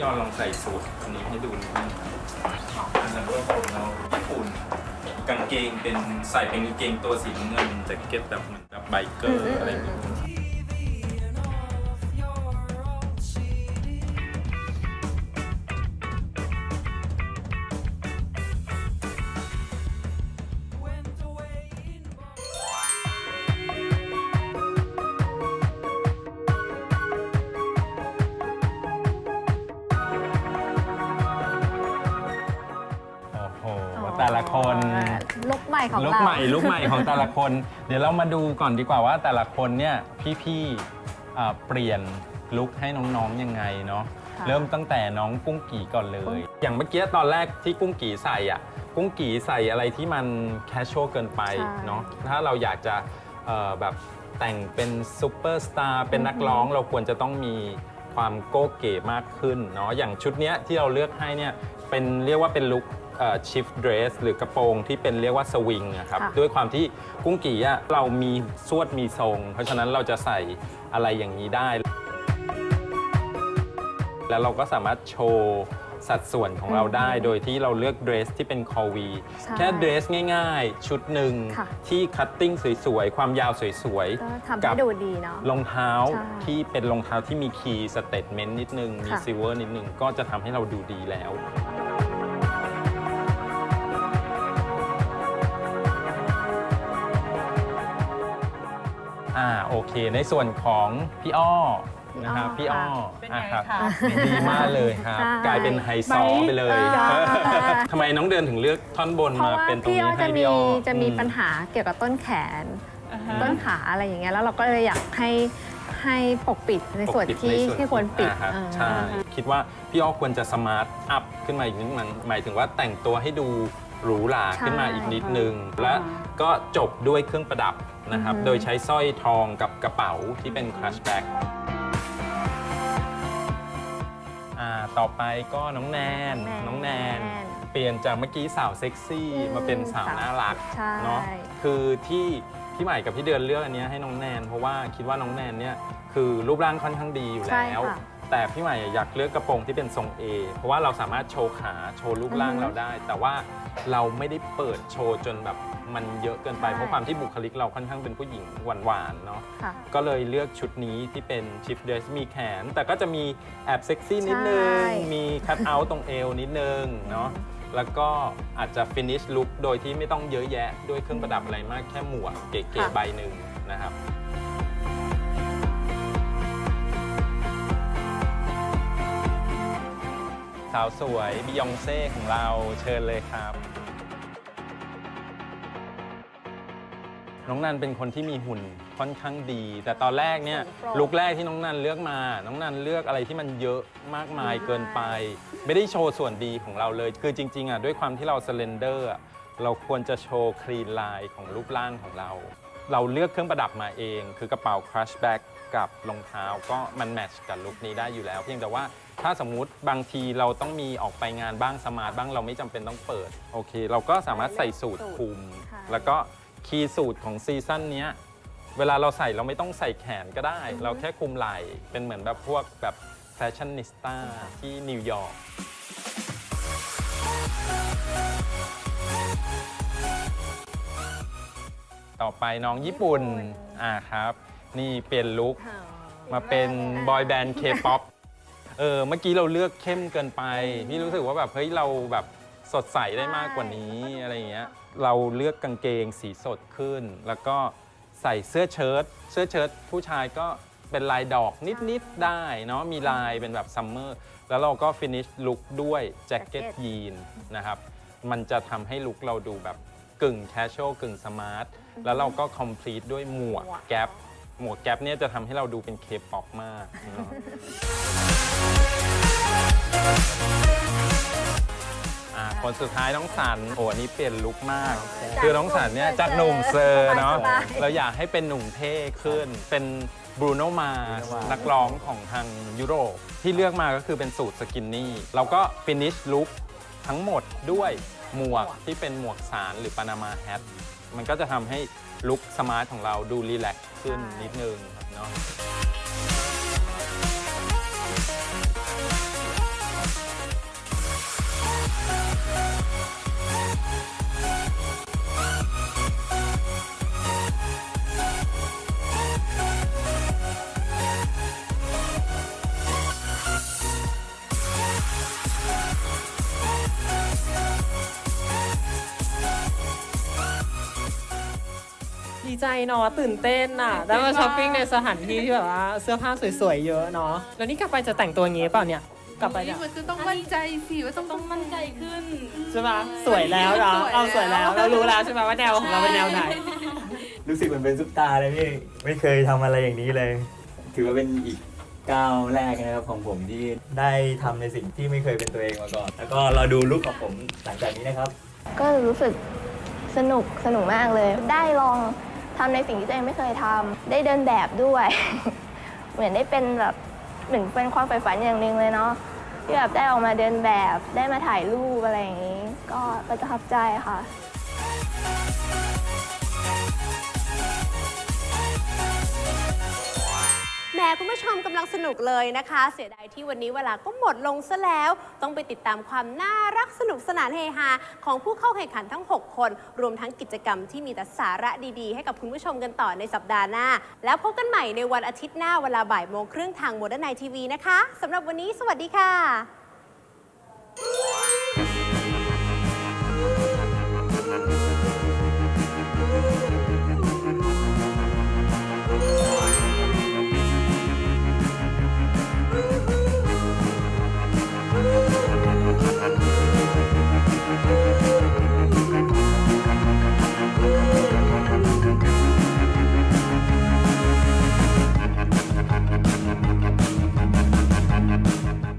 พี่ออนลองใส่สูตรอันนี้ให้ดูนิดนึงครับอันนั้นก็ของเราญี่ปุ่นกางเกงเป็นใส่เป็นกางเกงตัวสีน้ำเงินแจ็คเก็ตแบบเหมือนแบบไบเกอร์อะไรอย่างเงี้ย ใหม่ของลุกเรา ใหม่ลุกใหม่ของแต่ละคน เดี๋ยวเรามาดูก่อนดีกว่าว่าแต่ละคนเนี่ยพี่ๆเอ่อเปลี่ยนลุกให้น้องๆยังไงเนาะค่ะ เริ่มตั้งแต่น้องกุ้งกี่ก่อนเลย อย่างเมื่อกี้ตอนแรกที่กุ้งกี่ใส่อะกุ้งกี่ใส่อะไรที่มันแคชชวลเกินไปใช่เนาะถ้าเราอยากจะเอ่อแบบแต่งเป็นซูเปอร์สตาร์เป็นนักร้องเราควรจะต้องมีความโก้เก๋มากขึ้นเนาะอย่างชุดเนี้ยที่เราเลือกให้เนี่ยเป็นเรียกว่าเป็นลุค ชิฟเดรสหรือกระโปรงที่เป็นเรียกว่าสวิงนะครับค่ะ ด้วยความที่กุ้งกี่อะเรามีสวดมีทรง เพราะฉะนั้นเราจะใส่อะไรอย่างนี้ได้ แล้วเราก็สามารถโชว์สัดส่วนของเราได้ โดยที่เราเลือกเดรสที่เป็นคอวี ใช่แค่เดรสง่ายๆ ชุดหนึ่งค่ะ ที่คัตติ้งสวยๆ ความยาวสวยก็ทำๆ ให้กัดูดีเนาะ รองเท้าใช่ที่เป็นรองเท้าที่มีคีย์สเตทเมนต์นิดนึง มีค่ะ ซิลเวอร์นิดนึง ก็จะทำให้เราดูดีแล้ว อ่าโอเค ในส่วนของพี่อ้อนะครับพี่พี่อ้อ้ออค่ะเป็นไงอะครับคะดีมากเลยครับใช่กลายเป็นไฮโซไหมไปเลยจ้าทำไมน้องเดินถึงเลือกท่อนบนเพราะมาว่าเป็นตรงพี่อ้นี้อให้จะพี่มีอ้อจะมีอืปัญหาเกี่ยวกับต้นแขนอ่าฮะต้นขาอะไรอย่างเงี้ยแล้วเราก็เลยอยากให้ให้ปกปิดในส่วนปกปิดที่ในส่วนที่ควรปิดอ่าฮะเออใช่คิดว่าพี่อ้อควรจะสมาร์ทอัพขึ้นมาอีกนิดนึงหมายถึงว่าแต่งตัวให้ดู หรูหราขึ้นมาอีกนิดนึง และก็จบด้วยเครื่องประดับนะครับ โดยใช้สร้อยทองกับกระเป๋าที่เป็นคลัชแบ็กอ่าต่อไปก็น้องแนน น้องแนน เปลี่ยนจากเมื่อกี้สาวเซ็กซี่อืมมาเป็นสาวน่ารักใช่เนาะคือที่พี่ใหม่กับพี่เดือนเลือกอันเนี้ยให้น้องแนน เพราะว่าคิดว่าน้องแนนเนี่ยคือรูปร่างค่อนข้างดีอยู่ใช่แล้วค่ะ แต่พี่ใหม่อยากเลือกกระโปรงที่เป็นทรง A เพราะว่าเราสามารถโชว์ขาโชว์รูปร่างอือฮึเราได้ แต่ว่าเราไม่ได้เปิดโชว์จนแบบมันเยอะเกินไปใช่เพราะความที่บุคลิกเราค่อนข้างเป็นผู้หญิงหวานๆเนาะค่ะ ก็เลยเลือกชุดนี้ที่เป็นชิฟเดรสมีแขน แต่ก็จะมีแอบเซ็กซี่นิดนึง ใช่ มีคัตเอาท์ตรงเอวนิดนึงเนาะแล้วก็อาจจะฟินิชลุ k โดยที่ไม่ต้องเยอะแยะด้วยเครื่องประดับอะไรมากแค่หมวกเก๋ค่ะๆใบหนึ่งนะครับ สาวสวยบิยองเซ่ของเราเชิญเลยครับ น้องนันเป็นคนที่มีหุ่นค่อนข้างดี แต่ตอนแรกเนี่ยสูงโปร่งลุกแรกที่น้องนันเลือกมา น้องนันเลือกอะไรที่มันเยอะมากมายเกินไป ไม่ได้โชว์ส่วนดีของเราเลย คือจริงๆอะด้วยความที่เราสเลนเดอร์เราควรจะโชว์คลีนไลน์ของรูปร่างของเรา เราเลือกเครื่องประดับมาเอง คือกระเป๋าครัชแบ็ กกับรองเท้าก็มันแมทช์กับลุคนี้ได้อยู่แล้ว เพียงแต่ว่าถ้าสมมุติบางทีเราต้องมีออกไปงานบ้างสมาร์ทบ้างเราไม่จำเป็นต้องเปิดโอเค เราก็สามารถใส่สูตรคลุม ค่ะ แล้วก็คีย์สูตรของซีซั่นเนี้ยเวลาเราใส่เราไม่ต้องใส่แขนก็ได้ เราแค่คลุมไหล่เป็นเหมือนแบบพวกแบบแฟชั่นนิสต้าที่นิวยอร์ก ต่อไปน้องญี่ปุ่นอ่าครับ นี่เปลี่ยนลุคมาเป็นบอยแบนด์เคป๊อปเออเมื่อกี้เราเลือกเข้มเกินไป พี่รู้สึกว่าแบบเฮ้ยเราแบบสดใสได้มากกว่านี้อะไรอย่างเงี้ยเราเลือกกางเกงสีสดขึ้น แล้วก็ใส่เสื้อเชิ้ตเสื้อเชิ้ตผู้ชายก็เป็นลายดอกนิด ๆ ได้เนาะมีลายเป็นแบบซัมเมอร์แล้วเราก็ฟินิชลุคด้วยแจ็คเก็ตแจ็คเก็ตยีนนะครับ มันจะทำให้ลุคเราดูแบบกึ่งแคชช a l กึ่งสมาร์ทแล้วเราก็คอมพลีทด้วยหมวกหมวกแก๊ป หมวกแก๊ปเนี่ยจะทำให้เราดูเป็นเคป๊อปมากเนาะอ่าคนสุดท้ายน้องสันโอ้อันนี้เปลี่ยนลุคมาก คือน้องสันเนี่ยจากหนุ่มเซอร์เนาะสบายๆ เราอยากให้เป็นหนุ่มเท่ขึ้น เป็นบรูโนมานักร้องของทางยุโรป ที่เลือกมาก็คือเป็นสูตรสกินนี่เราก็ฟินิชลุคทั้งหมดด้วยหมวกที่เป็นหมวกสารหรือปานามาแฮทมันก็จะทำให้ ลุคสมาร์ทของเราดูรีแลกซ์ขึ้นนิดนึงครับเนาะ ใจเนาะตื่นเต้นอะได้มาช้อปปิ้งในสถานที่ที่แบบว่าเสื้อผ้าสวยๆเยอะเนาะแล้วนี่กลับไปจะแต่งตัวอย่างงี้เปล่าเนี่ย กลับไปเนี่ยมันจะต้องมั่นใจสิว่าต้องต้องมั่นใจขึ้นใช่ปะสวยแล้วเนาะเอาสวยแล้วเรารู้แล้วใช่ปะว่าแนวของเราเป็นแนวไหนรู้สึกเหมือนเป็นซุปตาร์เลยพี่ไม่เคยทำอะไรอย่างนี้เลย ถือว่าเป็นอีกก้าวแรกนะครับของผมที่ได้ทำในสิ่งที่ไม่เคยเป็นตัวเองมาก่อน แล้วก็เราดูลุคของผมหลังจากนี้นะครับ ก็รู้สึกสนุกสนุกมากเลย ได้ลอง ทำในสิ่งที่ตัวเองไม่เคยทำได้เดินแบบด้วย เหมือนได้เป็นแบบเหมือนเป็นความใฝ่ฝันอย่างหนึ่งเลยเนาะที่แบบได้ออกมาเดินแบบได้มาถ่ายรูปอะไรอย่างนี้ ก็ประทับใจค่ะ คุณผู้ชมกำลังสนุกเลยนะคะ เสียดายที่วันนี้เวลาก็หมดลงซะแล้ว ต้องไปติดตามความน่ารักสนุกสนานเฮฮาของผู้เข้าแข่งขันทั้ง 6 คน รวมทั้งกิจกรรมที่มีแต่สาระดีๆ ให้กับคุณผู้ชมกันต่อในสัปดาห์หน้า แล้วพบกันใหม่ในวันอาทิตย์หน้าเวลาบ่ายโมงครึ่งทางโมเดิร์นไนทีวีนะคะสำหรับวันนี้สวัสดีค่ะ